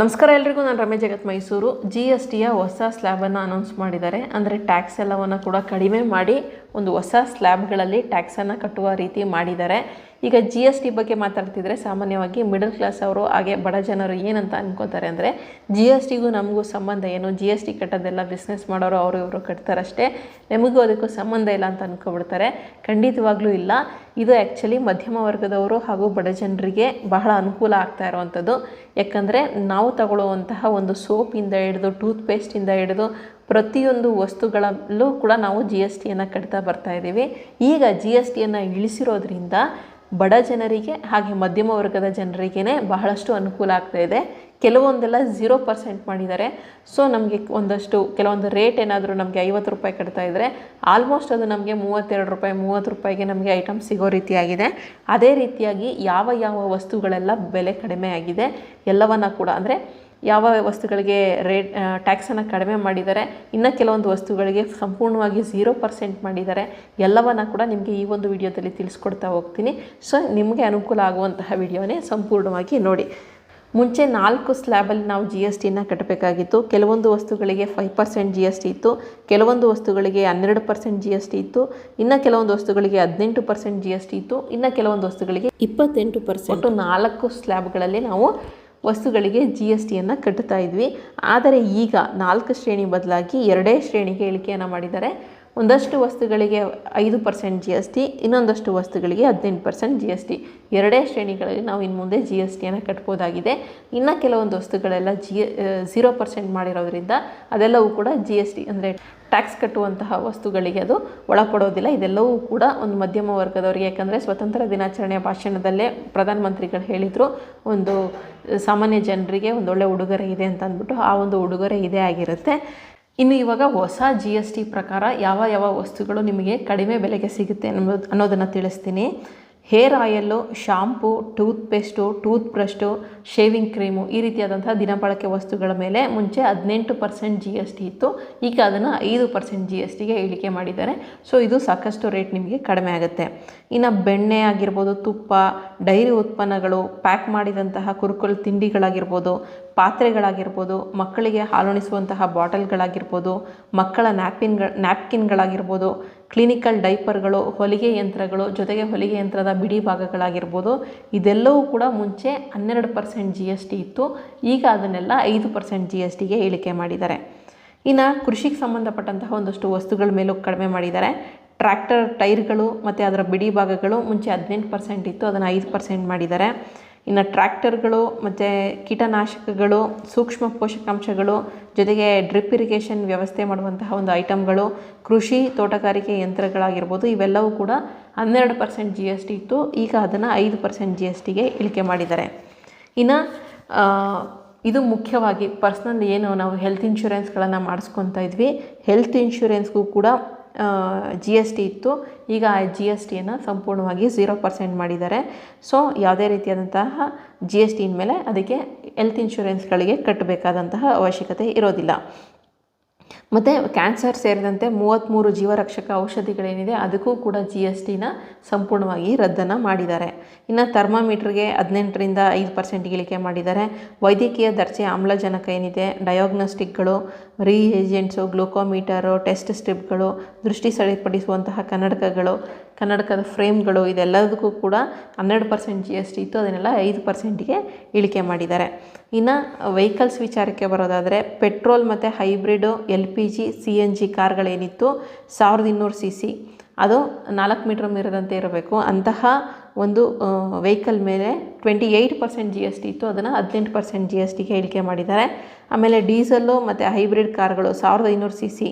ನಮಸ್ಕಾರ ಎಲ್ರಿಗೂ, ನಾನು ರಮೇಶ್ ಜಗತ್ ಮೈಸೂರು ಜಿ ಎಸ್ ಟಿಯ ಹೊಸ ಸ್ಲ್ಯಾಬನ್ನು ಅನೌನ್ಸ್ ಮಾಡಿದ್ದಾರೆ. ಅಂದರೆ ಟ್ಯಾಕ್ಸ್ ಎಲ್ಲವನ್ನು ಕೂಡ ಕಡಿಮೆ ಮಾಡಿ ಒಂದು ಹೊಸ ಸ್ಲ್ಯಾಬ್ಗಳಲ್ಲಿ ಟ್ಯಾಕ್ಸನ್ನು ಕಟ್ಟುವ ರೀತಿ ಮಾಡಿದ್ದಾರೆ. ಈಗ ಜಿ ಎಸ್ ಟಿ ಬಗ್ಗೆ ಮಾತಾಡ್ತಿದ್ರೆ ಸಾಮಾನ್ಯವಾಗಿ ಮಿಡಲ್ ಕ್ಲಾಸ್ ಅವರು, ಹಾಗೆ ಬಡ ಜನರು ಏನಂತ ಅನ್ಕೋತಾರೆ ಅಂದರೆ ಜಿ ಎಸ್ ಟಿಗೂ ನಮಗೂ ಸಂಬಂಧ ಏನು? ಜಿ ಎಸ್ ಟಿ ಕಟ್ಟೋದೆಲ್ಲ ಬಿಸ್ನೆಸ್ ಮಾಡೋರು ಅವರು ಇವರು ಕಟ್ತಾರಷ್ಟೇ. ನಮಗೂ ಅದಕ್ಕೂ ಸಂಬಂಧ ಇಲ್ಲ ಅಂತ ಅನ್ಕೊಬಿಡ್ತಾರೆ. ಖಂಡಿತವಾಗ್ಲೂ ಇಲ್ಲ. ಇದು ಆ್ಯಕ್ಚುಲಿ ಮಧ್ಯಮ ವರ್ಗದವರು ಹಾಗೂ ಬಡ ಜನರಿಗೆ ಬಹಳ ಅನುಕೂಲ ಆಗ್ತಾ ಇರುವಂಥದ್ದು. ಯಾಕಂದರೆ ನಾವು ತಗೊಳ್ಳುವಂತಹ ಒಂದು ಸೋಪಿಂದ ಹಿಡಿದು ಟೂತ್ ಪೇಸ್ಟಿಂದ ಹಿಡಿದು ಪ್ರತಿಯೊಂದು ವಸ್ತುಗಳಲ್ಲೂ ಕೂಡ ನಾವು ಜಿ ಎಸ್ ಟಿಯನ್ನು ಕಟ್ತಾ ಬರ್ತಾ ಇದ್ದೀವಿ. ಈಗ ಜಿ ಎಸ್ ಟಿಯನ್ನು ಇಳಿಸಿರೋದ್ರಿಂದ ಬಡ ಜನರಿಗೆ ಹಾಗೆ ಮಧ್ಯಮ ವರ್ಗದ ಜನರಿಗೇ ಬಹಳಷ್ಟು ಅನುಕೂಲ ಆಗ್ತಾ ಇದೆ. ಕೆಲವೊಂದೆಲ್ಲ ಝೀರೋ ಪರ್ಸೆಂಟ್ ಮಾಡಿದ್ದಾರೆ. ಸೊ ನಮಗೆ ಒಂದಷ್ಟು ಕೆಲವೊಂದು ರೇಟ್ ಏನಾದರೂ ನಮಗೆ ಐವತ್ತು ರೂಪಾಯಿ ಕಟ್ತಾ ಇದ್ದರೆ ಆಲ್ಮೋಸ್ಟ್ ಅದು ನಮಗೆ ಮೂವತ್ತೆರಡು ರೂಪಾಯಿ, ಮೂವತ್ತು ರೂಪಾಯಿಗೆ ನಮಗೆ ಐಟಮ್ ಸಿಗೋ ರೀತಿಯಾಗಿದೆ. ಅದೇ ರೀತಿಯಾಗಿ ಯಾವ ಯಾವ ವಸ್ತುಗಳೆಲ್ಲ ಬೆಲೆ ಕಡಿಮೆ ಆಗಿದೆ ಎಲ್ಲವನ್ನು ಕೂಡ ಅಂದರೆ ಯಾವ ವಸ್ತುಗಳಿಗೆ ರೇಟ್ ಟ್ಯಾಕ್ಸನ್ನು ಕಡಿಮೆ ಮಾಡಿದ್ದಾರೆ ಇನ್ನು ಕೆಲವೊಂದು ವಸ್ತುಗಳಿಗೆ ಸಂಪೂರ್ಣವಾಗಿ ಝೀರೋ ಪರ್ಸೆಂಟ್ ಮಾಡಿದ್ದಾರೆ ಎಲ್ಲವನ್ನು ಕೂಡ ನಿಮಗೆ ಈ ಒಂದು ವಿಡಿಯೋದಲ್ಲಿ ತಿಳಿಸ್ಕೊಡ್ತಾ ಹೋಗ್ತೀನಿ. ಸೊ ನಿಮಗೆ ಅನುಕೂಲ ಆಗುವಂತಹ ವಿಡಿಯೋನೇ ಸಂಪೂರ್ಣವಾಗಿ ನೋಡಿ. ಮುಂಚೆ ನಾಲ್ಕು ಸ್ಲ್ಯಾಬಲ್ಲಿ ನಾವು ಜಿ ಎಸ್ ಟಿನ ಕಟ್ಟಬೇಕಾಗಿತ್ತು. ಕೆಲವೊಂದು ವಸ್ತುಗಳಿಗೆ five percent G S T ಇತ್ತು. ಕೆಲವೊಂದು ವಸ್ತುಗಳಿಗೆ ಹನ್ನೆರಡು ಪರ್ಸೆಂಟ್ ಜಿ ಎಸ್ ಟಿ ಇತ್ತು. ಇನ್ನು ಕೆಲವೊಂದು ವಸ್ತುಗಳಿಗೆ ಹದಿನೆಂಟು ಪರ್ಸೆಂಟ್ ಜಿ ಎಸ್ ಟಿ ಇತ್ತು. ಇನ್ನು ಕೆಲವೊಂದು ವಸ್ತುಗಳಿಗೆ ಇಪ್ಪತ್ತೆಂಟು ಪರ್ಸೆಂಟ್ ನಾಲ್ಕು ಸ್ಲ್ಯಾಬ್ಗಳಲ್ಲಿ ನಾವು ವಸ್ತುಗಳಿಗೆ ಜಿ ಎಸ್ ಟಿಯನ್ನು ಕಟ್ಟುತ್ತಾ ಇದ್ವಿ. ಆದರೆ ಈಗ ನಾಲ್ಕು ಶ್ರೇಣಿ ಬದಲಾಗಿ ಎರಡೇ ಶ್ರೇಣಿಗೆ ಇಳಿಕೆಯನ್ನು ಮಾಡಿದ್ದಾರೆ. ಒಂದಷ್ಟು ವಸ್ತುಗಳಿಗೆ ಐದು ಪರ್ಸೆಂಟ್ ಜಿ ಎಸ್ ಟಿ ಇನ್ನೊಂದಷ್ಟು ವಸ್ತುಗಳಿಗೆ ಹದಿನೆಂಟು ಪರ್ಸೆಂಟ್ ಜಿ ಎಸ್ ಟಿ ಎರಡೇ ಶ್ರೇಣಿಗಳಲ್ಲಿ ನಾವು ಇನ್ನು ಮುಂದೆ ಜಿ ಎಸ್ ಟಿಯನ್ನು ಕಟ್ಬೋದಾಗಿದೆ. ಇನ್ನು ಕೆಲವೊಂದು ವಸ್ತುಗಳೆಲ್ಲ ಜಿ ಝೀರೋ ಪರ್ಸೆಂಟ್ ಮಾಡಿರೋದ್ರಿಂದ ಅದೆಲ್ಲವೂ ಕೂಡ ಜಿ ಎಸ್ ಟಿ ಅಂದರೆ ಟ್ಯಾಕ್ಸ್ ಕಟ್ಟುವಂತಹ ವಸ್ತುಗಳಿಗೆ ಅದು ಒಳಪಡೋದಿಲ್ಲ. ಇದೆಲ್ಲವೂ ಕೂಡ ಒಂದು ಮಧ್ಯಮ ವರ್ಗದವರಿಗೆ, ಯಾಕಂದರೆ ಸ್ವತಂತ್ರ ದಿನಾಚರಣೆಯ ಭಾಷಣದಲ್ಲೇ ಪ್ರಧಾನಮಂತ್ರಿಗಳು ಹೇಳಿದರು, ಒಂದು, ಸಾಮಾನ್ಯ ಜನರಿಗೆ ಒಂದೊಳ್ಳೆ ಉಡುಗೊರೆ ಇದೆ ಅಂತ ಅಂದ್ಬಿಟ್ಟು ಆ ಒಂದು ಉಡುಗೊರೆ ಇದೇ ಆಗಿರುತ್ತೆ. ಇನ್ನು ಇವಾಗ ಹೊಸ ಜಿ ಎಸ್ ಟಿ ಪ್ರಕಾರ ಯಾವ ಯಾವ ವಸ್ತುಗಳು ನಿಮಗೆ ಕಡಿಮೆ ಬೆಲೆಗೆ ಸಿಗುತ್ತೆ ಅನ್ನೋದು ಅನ್ನೋದನ್ನು ತಿಳಿಸ್ತೀನಿ. Hair oil, shampoo toothpaste tooth shaving cream ಈ ರೀತಿಯಾದಂತಹ ದಿನಬಳಕೆ ವಸ್ತುಗಳ ಮೇಲೆ ಮುಂಚೆ ಹದಿನೆಂಟು ಪರ್ಸೆಂಟ್ ಜಿ ಎಸ್ ಟಿ ಇತ್ತು. ಈಗ ಅದನ್ನು ಐದು ಪರ್ಸೆಂಟ್ ಜಿ ಎಸ್ ಟಿಗೆ ಇಳಿಕೆ ಮಾಡಿದ್ದಾರೆ. ಸೊ ಇದು ಸಾಕಷ್ಟು ರೇಟ್ ನಿಮಗೆ ಕಡಿಮೆ ಆಗುತ್ತೆ. ಇನ್ನು ಬೆಣ್ಣೆ ಆಗಿರ್ಬೋದು, ತುಪ್ಪ, ಡೈರಿ ಉತ್ಪನ್ನಗಳು, ಪ್ಯಾಕ್ ಮಾಡಿದಂತಹ ಕುರುಕುಲು ತಿಂಡಿಗಳಾಗಿರ್ಬೋದು, ಪಾತ್ರೆಗಳಾಗಿರ್ಬೋದು, ಮಕ್ಕಳಿಗೆ ಹಾಲುಣಿಸುವಂತಹ ಬಾಟಲ್ಗಳಾಗಿರ್ಬೋದು, ಮಕ್ಕಳ ನ್ಯಾಪಿನ್ಗಳ, ನ್ಯಾಪ್ಕಿನ್ಗಳಾಗಿರ್ಬೋದು ಕ್ಲಿನಿಕಲ್ ಡೈಪರ್ಗಳು ಹೊಲಿಗೆ ಯಂತ್ರಗಳು, ಜೊತೆಗೆ ಹೊಲಿಗೆ ಯಂತ್ರದ ಬಿಡಿ ಭಾಗಗಳಾಗಿರ್ಬೋದು, ಇದೆಲ್ಲವೂ ಕೂಡ ಮುಂಚೆ ಹನ್ನೆರಡು ಪರ್ಸೆಂಟ್ ಜಿ ಎಸ್ ಟಿ ಇತ್ತು. ಈಗ ಅದನ್ನೆಲ್ಲ ಐದು ಪರ್ಸೆಂಟ್ ಜಿ ಎಸ್ ಟಿಗೆ ಇಳಿಕೆ ಮಾಡಿದ್ದಾರೆ. ಇನ್ನು ಕೃಷಿಗೆ ಸಂಬಂಧಪಟ್ಟಂತಹ ಒಂದಷ್ಟು ವಸ್ತುಗಳ ಮೇಲೂ ಕಡಿಮೆ ಮಾಡಿದ್ದಾರೆ. ಟ್ರ್ಯಾಕ್ಟರ್, ಟೈರ್ಗಳು ಮತ್ತು ಅದರ ಬಿಡಿ ಭಾಗಗಳು ಮುಂಚೆ ಹದಿನೆಂಟು ಪರ್ಸೆಂಟ್ ಇತ್ತು, ಅದನ್ನು ಐದು ಪರ್ಸೆಂಟ್ ಮಾಡಿದ್ದಾರೆ. ಇನ್ನು ಟ್ರ್ಯಾಕ್ಟರ್ಗಳು ಮತ್ತು ಕೀಟನಾಶಕಗಳು, ಸೂಕ್ಷ್ಮ ಪೋಷಕಾಂಶಗಳು, ಜೊತೆಗೆ ಡ್ರಿಪ್ ಇರಿಗೇಷನ್ ವ್ಯವಸ್ಥೆ ಮಾಡುವಂತಹ ಒಂದು ಐಟಮ್ಗಳು ಕೃಷಿ ತೋಟಗಾರಿಕೆ ಯಂತ್ರಗಳಾಗಿರ್ಬೋದು, ಇವೆಲ್ಲವೂ ಕೂಡ ಹನ್ನೆರಡು ಪರ್ಸೆಂಟ್ ಜಿ ಎಸ್ ಟಿ ಇತ್ತು. ಈಗ ಅದನ್ನು ಐದು ಪರ್ಸೆಂಟ್ ಜಿ ಎಸ್ ಟಿಗೆ ಇಳಿಕೆ ಮಾಡಿದ್ದಾರೆ. ಇನ್ನು ಇದು ಮುಖ್ಯವಾಗಿ ಪರ್ಸ್ನಲ್ ಏನು ನಾವು ಹೆಲ್ತ್ ಇನ್ಶೂರೆನ್ಸ್ಗಳನ್ನು ಮಾಡಿಸ್ಕೊತಾ ಇದ್ವಿ. ಹೆಲ್ತ್ ಇನ್ಶೂರೆನ್ಸ್ಗೂ ಕೂಡ ಜಿ ಎಸ್ ಟಿ ಇತ್ತು. ಈಗ ಆ ಜಿ ಎಸ್ ಟಿಯನ್ನು ಸಂಪೂರ್ಣವಾಗಿ ಝೀರೋ ಪರ್ಸೆಂಟ್ ಮಾಡಿದ್ದಾರೆ. ಸೊ ಯಾವುದೇ ರೀತಿಯಾದಂತಹ ಜಿ ಎಸ್ ಟಿನ ಮೇಲೆ ಅದಕ್ಕೆ ಹೆಲ್ತ್ ಇನ್ಶೂರೆನ್ಸ್ಗಳಿಗೆ ಕಟ್ಟಬೇಕಾದಂತಹ ಅವಶ್ಯಕತೆ ಇರೋದಿಲ್ಲ. ಮತ್ತು ಕ್ಯಾನ್ಸರ್ ಸೇರಿದಂತೆ ಮೂವತ್ತ್ಮೂರು ಜೀವರಕ್ಷಕ ಔಷಧಿಗಳೇನಿದೆ, ಅದಕ್ಕೂ ಕೂಡ ಜಿ ಎಸ್ ಟಿನ ಸಂಪೂರ್ಣವಾಗಿ ರದ್ದನ್ನು ಮಾಡಿದ್ದಾರೆ. ಇನ್ನು ಥರ್ಮಾಮೀಟ್ರಿಗೆ ಹದಿನೆಂಟರಿಂದ ಐದು ಪರ್ಸೆಂಟ್ ಇಳಿಕೆ ಮಾಡಿದ್ದಾರೆ. ವೈದ್ಯಕೀಯ ದರ್ಜೆ ಆಮ್ಲಜನಕ ಏನಿದೆ ಡಯಾಗ್ನೋಸ್ಟಿಕ್ಗಳು ರೀ ಏಜೆಂಟ್ಸು ಗ್ಲೂಕೋಮೀಟರು ಟೆಸ್ಟ್ ಸ್ಟ್ರಿಪ್ಗಳು ದೃಷ್ಟಿ ಸರಿಪಡಿಸುವಂತಹ ಕನ್ನಡಕಗಳು, ಕನ್ನಡಕದ ಫ್ರೇಮ್ಗಳು ಇದೆಲ್ಲದಕ್ಕೂ ಕೂಡ ಹನ್ನೆರಡು ಪರ್ಸೆಂಟ್ ಜಿ ಎಸ್ ಟಿ ಇತ್ತು, ಅದನ್ನೆಲ್ಲ ಐದು ಪರ್ಸೆಂಟಿಗೆ ಇಳಿಕೆ ಮಾಡಿದ್ದಾರೆ. ಇನ್ನು ವೆಹಿಕಲ್ಸ್ ವಿಚಾರಕ್ಕೆ ಬರೋದಾದರೆ ಪೆಟ್ರೋಲ್ ಮತ್ತು hybrid L P G C N G ಕಾರ್ಗಳೇನಿತ್ತು ಸಾವಿರದ ಇನ್ನೂರು ಸಿ ಸಿ ಅದು ನಾಲ್ಕು ಮೀಟ್ರ್ ಮೀರದಂತೆ ಇರಬೇಕು. ಅಂತಹ ಒಂದು ವೆಹಿಕಲ್ ಮೇಲೆ twenty eight percent G S T ಇತ್ತು. ಅದನ್ನು ಹದಿನೆಂಟು ಪರ್ಸೆಂಟ್ ಜಿ ಎಸ್ ಟಿಗೆ ಇಳಿಕೆ ಮಾಡಿದ್ದಾರೆ. ಆಮೇಲೆ ಡೀಸಲ್ಲು ಮತ್ತು ಹೈಬ್ರಿಡ್ ಕಾರ್ಗಳು ಸಾವಿರದ ಐನೂರು ಸಿ ಸಿ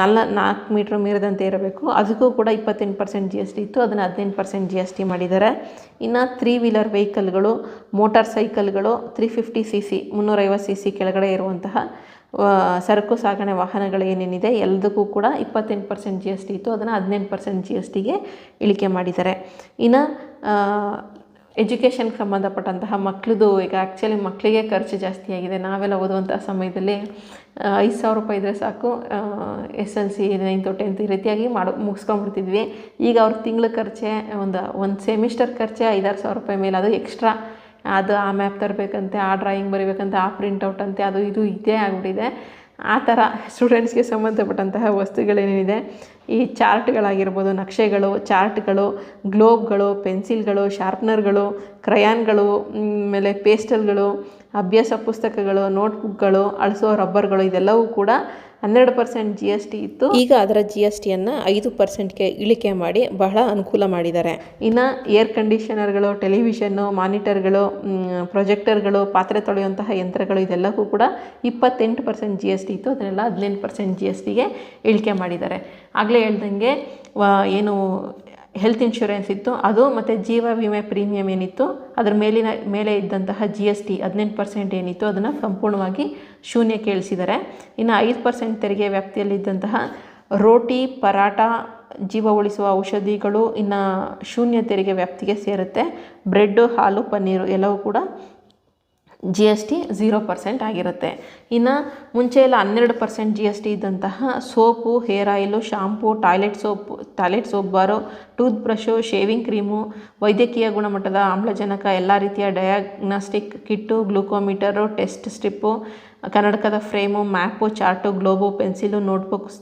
ನಲ್ಲ ನಾಲ್ಕು ಮೀಟ್ರ್ ಮೀರದಂತೆ ಇರಬೇಕು. ಅದಕ್ಕೂ ಕೂಡ ಇಪ್ಪತ್ತೆಂಟು ಪರ್ಸೆಂಟ್ ಜಿ ಎಸ್ ಟಿ ಇತ್ತು. ಅದನ್ನು ಹದಿನೆಂಟು ಪರ್ಸೆಂಟ್ ಜಿ ಎಸ್ ಟಿ ಮಾಡಿದ್ದಾರೆ. ಇನ್ನು ತ್ರೀ ವೀಲರ್ ವೆಹಿಕಲ್ಗಳು ಮೋಟಾರ್ ಸೈಕಲ್ಗಳು ತ್ರೀ ಫಿಫ್ಟಿ ಸಿ ಸಿ ಮುನ್ನೂರೈವತ್ತು ಸಿ ಸಿ ಕೆಳಗಡೆ ಇರುವಂತಹ ಸರಕು ಸಾಗಣೆ ವಾಹನಗಳು ಏನೇನಿದೆ ಎಲ್ಲದಕ್ಕೂ ಕೂಡ ಇಪ್ಪತ್ತೆಂಟು ಪರ್ಸೆಂಟ್ ಜಿ ಎಸ್ ಟಿ ಇತ್ತು. ಅದನ್ನು ಹದಿನೆಂಟು ಪರ್ಸೆಂಟ್ ಜಿ ಎಸ್ ಟಿಗೆ ಇಳಿಕೆ ಮಾಡಿದ್ದಾರೆ. ಇನ್ನು ಎಜುಕೇಷನ್ಗೆ ಸಂಬಂಧಪಟ್ಟಂತಹ ಮಕ್ಕಳದು ಈಗ ಆ್ಯಕ್ಚುಲಿ ಮಕ್ಕಳಿಗೆ ಖರ್ಚು ಜಾಸ್ತಿ ಆಗಿದೆ. ನಾವೆಲ್ಲ ಓದುವಂಥ ಸಮಯದಲ್ಲಿ ಐದು ಸಾವಿರ ರೂಪಾಯಿ ಇದ್ದರೆ ಸಾಕು. S L C ninth tenth ಈ ರೀತಿಯಾಗಿ ಮಾಡೋ, ಮುಗಿಸ್ಕೊಂಡ್ಬಿಡ್ತಿದ್ವಿ. ಈಗ ಅವ್ರ ತಿಂಗಳ ಖರ್ಚೆ, ಒಂದು ಒಂದು ಸೆಮಿಸ್ಟರ್ ಖರ್ಚೆ ಐದಾರು ಸಾವಿರ ರೂಪಾಯಿ ಮೇಲೆ. ಅದು ಎಕ್ಸ್ಟ್ರಾ ಅದು ಆ ಮ್ಯಾಪ್ ತರಬೇಕಂತೆ, ಆ ಡ್ರಾಯಿಂಗ್ ಬರೀಬೇಕಂತೆ, ಆ ಪ್ರಿಂಟೌಟ್ ಅಂತೆ, ಅದು ಇದು ಇದೇ ಆಗ್ಬಿಟ್ಟಿದೆ. ಆ ಥರ ಸ್ಟೂಡೆಂಟ್ಸ್ಗೆ ಸಂಬಂಧಪಟ್ಟಂತಹ ವಸ್ತುಗಳೇನಿದೆ ಈ ಚಾರ್ಟ್ಗಳಾಗಿರ್ಬೋದು ನಕ್ಷೆಗಳು ಚಾರ್ಟ್ಗಳು ಗ್ಲೋಬ್ಗಳು ಪೆನ್ಸಿಲ್ಗಳು ಶಾರ್ಪ್ನರ್ಗಳು ಕ್ರಯಾನ್ಗಳು ಆಮೇಲೆ ಪೇಸ್ಟಲ್ಗಳು ಅಭ್ಯಾಸ ಪುಸ್ತಕಗಳು ನೋಟ್ಬುಕ್ಗಳು ಅಳಿಸೋ ರಬ್ಬರ್ಗಳು ಇದೆಲ್ಲವೂ ಕೂಡ ಹನ್ನೆರಡು ಪರ್ಸೆಂಟ್ ಜಿ ಎಸ್ ಟಿ ಇತ್ತು. ಈಗ ಅದರ ಜಿ ಎಸ್ ಟಿಯನ್ನು ಐದು ಪರ್ಸೆಂಟ್ಗೆ ಇಳಿಕೆ ಮಾಡಿ ಬಹಳ ಅನುಕೂಲ ಮಾಡಿದ್ದಾರೆ. ಇನ್ನು ಏರ್ ಕಂಡೀಷನರ್ಗಳು ಟೆಲಿವಿಷನ್ನು ಮಾನಿಟರ್ಗಳು ಪ್ರೊಜೆಕ್ಟರ್ಗಳು ಪಾತ್ರೆ ತೊಳೆಯುವಂತಹ ಯಂತ್ರಗಳು ಇದೆಲ್ಲವೂ ಕೂಡ ಇಪ್ಪತ್ತೆಂಟು ಪರ್ಸೆಂಟ್ ಜಿ ಎಸ್ ಟಿ ಇತ್ತು. ಅದನ್ನೆಲ್ಲ ಹದಿನೆಂಟು ಪರ್ಸೆಂಟ್ ಜಿ ಎಸ್ ಟಿಗೆ ಇಳಿಕೆ ಮಾಡಿದ್ದಾರೆ. ಆಗಲೇ ಹೇಳ್ದಂಗೆ ವ- ಏನು ಹೆಲ್ತ್ ಇನ್ಶೂರೆನ್ಸ್ ಇತ್ತು. ಅದು ಮತ್ತು ಜೀವ ವಿಮೆ ಪ್ರೀಮಿಯಂ ಏನಿತ್ತು. ಅದ್ರ ಮೇಲಿನ, ಮೇಲೆ ಇದ್ದಂತಹ ಜಿ ಎಸ್ ಟಿ ಹದಿನೆಂಟು ಪರ್ಸೆಂಟ್ ಏನಿತ್ತು, ಅದನ್ನು ಸಂಪೂರ್ಣವಾಗಿ ಶೂನ್ಯ ಕೇಳಿಸಿದ್ದಾರೆ. ಇನ್ನು ಐದು ಪರ್ಸೆಂಟ್ ತೆರಿಗೆ ವ್ಯಾಪ್ತಿಯಲ್ಲಿದ್ದಂತಹ ರೋಟಿ ಪರಾಟ ಜೀವ ಉಳಿಸುವ ಔಷಧಿಗಳು ಇನ್ನು ಶೂನ್ಯ ತೆರಿಗೆ ವ್ಯಾಪ್ತಿಗೆ ಸೇರುತ್ತೆ. ಬ್ರೆಡ್ಡು, ಹಾಲು, ಪನ್ನೀರು ಎಲ್ಲವೂ ಕೂಡ G S T zero percent ಆಗಿರುತ್ತೆ. ಇನ್ನು ಮುಂಚೆ ಎಲ್ಲ ಹನ್ನೆರಡು ಪರ್ಸೆಂಟ್ ಜಿ ಎಸ್ ಟಿ ಇದ್ದಂತಹ soap, hair oil, shampoo, toilet soap, toilet soap bar toothbrush shaving cream, ವೈದ್ಯಕೀಯ ಗುಣಮಟ್ಟದ ಆಮ್ಲಜನಕ, ಎಲ್ಲ ರೀತಿಯ diagnostic kit, glucometer, test strip, ಕನ್ನಡಕದ frame, map, chart, globe, pencil, notebooks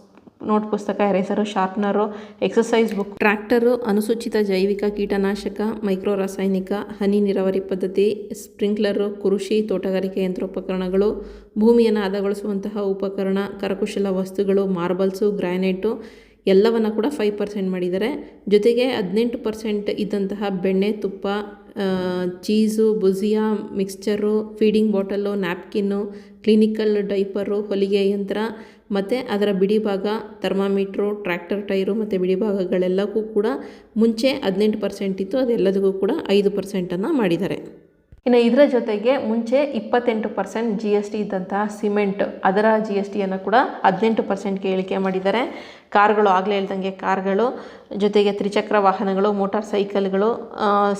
note ಪುಸ್ತಕ eraser sharpener exercise book tractor ಅನುಸೂಚಿತ ಜೈವಿಕ ಕೀಟನಾಶಕ micro ರಾಸಾಯನಿಕ ಹನಿ ನೀರಾವರಿ ಪದ್ಧತಿ ಸ್ಪ್ರಿಂಕ್ಲರು ಕೃಷಿ, ತೋಟಗಾರಿಕೆ ಯಂತ್ರೋಪಕರಣಗಳು, ಭೂಮಿಯನ್ನು ಹದಗೊಳಿಸುವಂತಹ ಉಪಕರಣ, ಕರಕುಶಲ ವಸ್ತುಗಳು ಮಾರ್ಬಲ್ಸು ಗ್ರ್ಯಾನೈಟು ಎಲ್ಲವನ್ನು ಕೂಡ ಫೈವ್ ಪರ್ಸೆಂಟ್ ಮಾಡಿದ್ದಾರೆ. ಜೊತೆಗೆ ಹದಿನೆಂಟು ಪರ್ಸೆಂಟ್ ಇದ್ದಂತಹ ಬೆಣ್ಣೆ, ತುಪ್ಪ cheese bhujia mixture feeding bottle napkin clinical diaper ಹೊಲಿಗೆ ಯಂತ್ರ ಮತ್ತು ಅದರ ಬಿಡಿ ಭಾಗ ಥರ್ಮಾಮೀಟ್ರು, ಟ್ರ್ಯಾಕ್ಟರ್ ಟೈರು ಮತ್ತು ಬಿಡಿ ಭಾಗಗಳೆಲ್ಲಕ್ಕೂ ಕೂಡ ಮುಂಚೆ ಹದಿನೆಂಟು ಪರ್ಸೆಂಟ್ ಇತ್ತು, ಅದೆಲ್ಲದಕ್ಕೂ ಕೂಡ ಐದು ಪರ್ಸೆಂಟನ್ನು ಮಾಡಿದ್ದಾರೆ. ಇನ್ನು ಇದರ ಜೊತೆಗೆ ಮುಂಚೆ ಇಪ್ಪತ್ತೆಂಟು ಪರ್ಸೆಂಟ್ ಜಿ ಎಸ್ ಟಿ ಇದ್ದಂತಹ ಸಿಮೆಂಟ್, ಅದರ ಜಿ ಎಸ್ ಟಿಯನ್ನು ಕೂಡ ಹದಿನೆಂಟು ಪರ್ಸೆಂಟ್ಗೆ ಇಳಿಕೆ ಮಾಡಿದ್ದಾರೆ. ಕಾರ್ಗಳು ಆಗಲೇ ಇಲ್ದಂಗೆ ಕಾರ್ಗಳು, ಜೊತೆಗೆ ತ್ರಿಚಕ್ರ ವಾಹನಗಳು, ಮೋಟಾರ್ ಸೈಕಲ್ಗಳು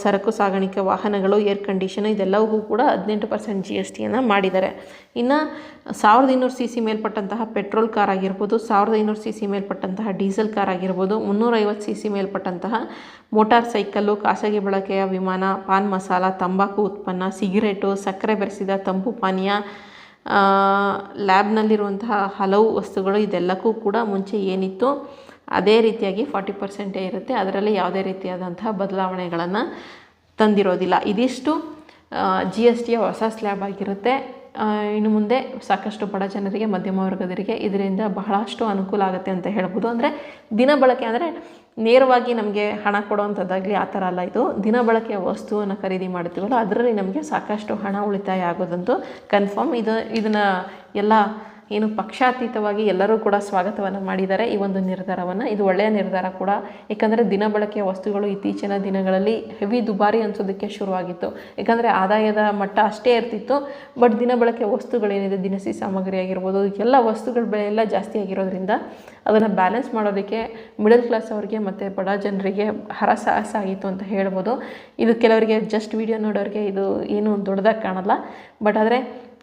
ಸರಕು ಸಾಗಾಣಿಕೆ ವಾಹನಗಳು, ಏರ್ ಕಂಡೀಷನ್ ಇದೆಲ್ಲವೂ ಕೂಡ ಹದಿನೆಂಟು ಪರ್ಸೆಂಟ್ ಜಿ ಎಸ್ ಟಿಯನ್ನು ಮಾಡಿದ್ದಾರೆ. ಇನ್ನು ಸಾವಿರದ ಇನ್ನೂರು ಸಿ ಸಿ ಮೇಲ್ಪಟ್ಟಂತಹ ಪೆಟ್ರೋಲ್ ಕಾರ್ ಆಗಿರ್ಬೋದು, ಸಾವಿರದ ಐನೂರು ಸಿ ಸಿ ಮೇಲ್ಪಟ್ಟಂತಹ ಡೀಸೆಲ್ ಕಾರ್ ಆಗಿರ್ಬೋದು, ಮುನ್ನೂರೈವತ್ತು ಸಿ ಸಿ ಮೇಲ್ಪಟ್ಟಂತಹ ಮೋಟಾರ್ ಸೈಕಲ್ಲು, ಖಾಸಗಿ ಬಳಕೆಯ ವಿಮಾನ, ಪಾನ್ ಮಸಾಲ, ತಂಬಾಕು ಉತ್ಪನ್ನ, ಸಿಗರೇಟು, ಸಕ್ಕರೆ ಬೆರೆಸಿದ ತಂಪು ಪಾನೀಯ ಲ್ಯಾಬ್ನಲ್ಲಿರುವಂತಹ ಹಲವು ವಸ್ತುಗಳು ಇದೆಲ್ಲಕ್ಕೂ ಕೂಡ ಮುಂಚೆ ಏನಿತ್ತು, ಅದೇ ರೀತಿಯಾಗಿ ಫಾರ್ಟಿ ಪರ್ಸೆಂಟೇ ಇರುತ್ತೆ. ಅದರಲ್ಲಿ ಯಾವುದೇ ರೀತಿಯಾದಂತಹ ಬದಲಾವಣೆಗಳನ್ನು ತಂದಿರೋದಿಲ್ಲ. ಇದಿಷ್ಟು ಜಿ ಎಸ್ ಟಿಯ ಹೊಸ ಸ್ಲ್ಯಾಬ್ ಆಗಿರುತ್ತೆ. ಇನ್ನು ಮುಂದೆ ಸಾಕಷ್ಟು ಬಡ ಜನರಿಗೆ, ಮಧ್ಯಮ ವರ್ಗದವರಿಗೆ ಇದರಿಂದ ಬಹಳಷ್ಟು ಅನುಕೂಲ ಆಗುತ್ತೆ ಅಂತ ಹೇಳ್ಬೋದು. ಅಂದರೆ ದಿನ ಬಳಕೆ ಅಂದರೆ ನೇರವಾಗಿ ನಮಗೆ ಹಣ ಕೊಡುವಂಥದ್ದಾಗಲಿ ಆ ಥರ ಅಲ್ಲ ಇದು. ದಿನ ಬಳಕೆಯ ವಸ್ತುವನ್ನು ಖರೀದಿ ಮಾಡ್ತೀವಲ್ಲ ಅದರಲ್ಲಿ ನಮಗೆ ಸಾಕಷ್ಟು ಹಣ ಉಳಿತಾಯ ಆಗೋದಂತೂ ಕನ್ಫರ್ಮ್ ಇದು, ಇದನ್ನು ಎಲ್ಲ ಏನು ಪಕ್ಷಾತೀತವಾಗಿ ಎಲ್ಲರೂ ಕೂಡ ಸ್ವಾಗತವನ್ನು ಮಾಡಿದ್ದಾರೆ. ಈ ಒಂದು ನಿರ್ಧಾರವನ್ನು, ಇದು ಒಳ್ಳೆಯ ನಿರ್ಧಾರ ಕೂಡ. ಏಕೆಂದರೆ ದಿನ ಬಳಕೆಯ ವಸ್ತುಗಳು ಇತ್ತೀಚಿನ ದಿನಗಳಲ್ಲಿ ಹೆವಿ ದುಬಾರಿ ಅನಿಸೋದಕ್ಕೆ ಶುರುವಾಗಿತ್ತು. ಏಕೆಂದರೆ ಆದಾಯದ ಮಟ್ಟ ಅಷ್ಟೇ ಇರ್ತಿತ್ತು. ಬಟ್ ದಿನ ಬಳಕೆಯ ವಸ್ತುಗಳೇನಿದೆ, ದಿನಸಿ ಸಾಮಗ್ರಿ ಆಗಿರ್ಬೋದು, ಎಲ್ಲ ವಸ್ತುಗಳ ಬೆಲೆ ಎಲ್ಲ ಜಾಸ್ತಿ ಆಗಿರೋದ್ರಿಂದ ಅದನ್ನು ಬ್ಯಾಲೆನ್ಸ್ ಮಾಡೋದಕ್ಕೆ ಮಿಡಲ್ ಕ್ಲಾಸ್ ಅವರಿಗೆ ಮತ್ತು ಬಡ ಜನರಿಗೆ ಹರಸಾಹಸ ಆಗಿತ್ತು ಅಂತ ಹೇಳ್ಬೋದು. ಇದು ಕೆಲವರಿಗೆ ಜಸ್ಟ್ ವಿಡಿಯೋ ನೋಡೋರಿಗೆ ಇದು ಏನು ದೊಡ್ಡದಾಗಿ ಕಾಣಲ್ಲ. ಬಟ್ ಆದರೆ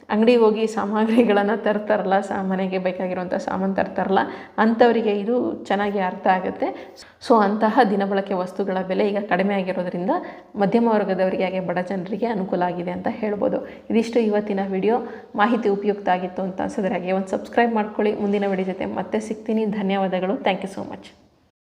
ಅಂಗಡಿಗೆ ಹೋಗಿ ಸಾಮಗ್ರಿಗಳನ್ನು ತರ್ತಾರಲ್ಲ, ಸಾ, ಮನೆಗೆ ಬೇಕಾಗಿರುವಂಥ ಸಾಮಾನು ತರ್ತಾರಲ್ಲ, ಅಂಥವರಿಗೆ ಇದು ಚೆನ್ನಾಗಿ ಅರ್ಥ ಆಗುತ್ತೆ. ಸೊ, ಅಂತಹ ದಿನಬಳಕೆ ವಸ್ತುಗಳ ಬೆಲೆ ಈಗ ಕಡಿಮೆ ಆಗಿರೋದ್ರಿಂದ ಮಧ್ಯಮ ವರ್ಗದವರಿಗೆ ಹಾಗೆ ಬಡ ಜನರಿಗೆ ಅನುಕೂಲ ಆಗಿದೆ ಅಂತ ಹೇಳ್ಬೋದು. ಇದಿಷ್ಟು ಇವತ್ತಿನ ವಿಡಿಯೋ. ಮಾಹಿತಿ ಉಪಯುಕ್ತ ಆಗಿತ್ತು ಅಂತ ಅನ್ಸಿದ್ರೆ ಹಾಗೆ ಒಂದು ಸಬ್ಸ್ಕ್ರೈಬ್ ಮಾಡ್ಕೊಳ್ಳಿ. ಮುಂದಿನ ವಿಡಿಯೋ ಜೊತೆ ಮತ್ತೆ ಸಿಗ್ತೀನಿ. ಧನ್ಯವಾದಗಳು. Thank you so much.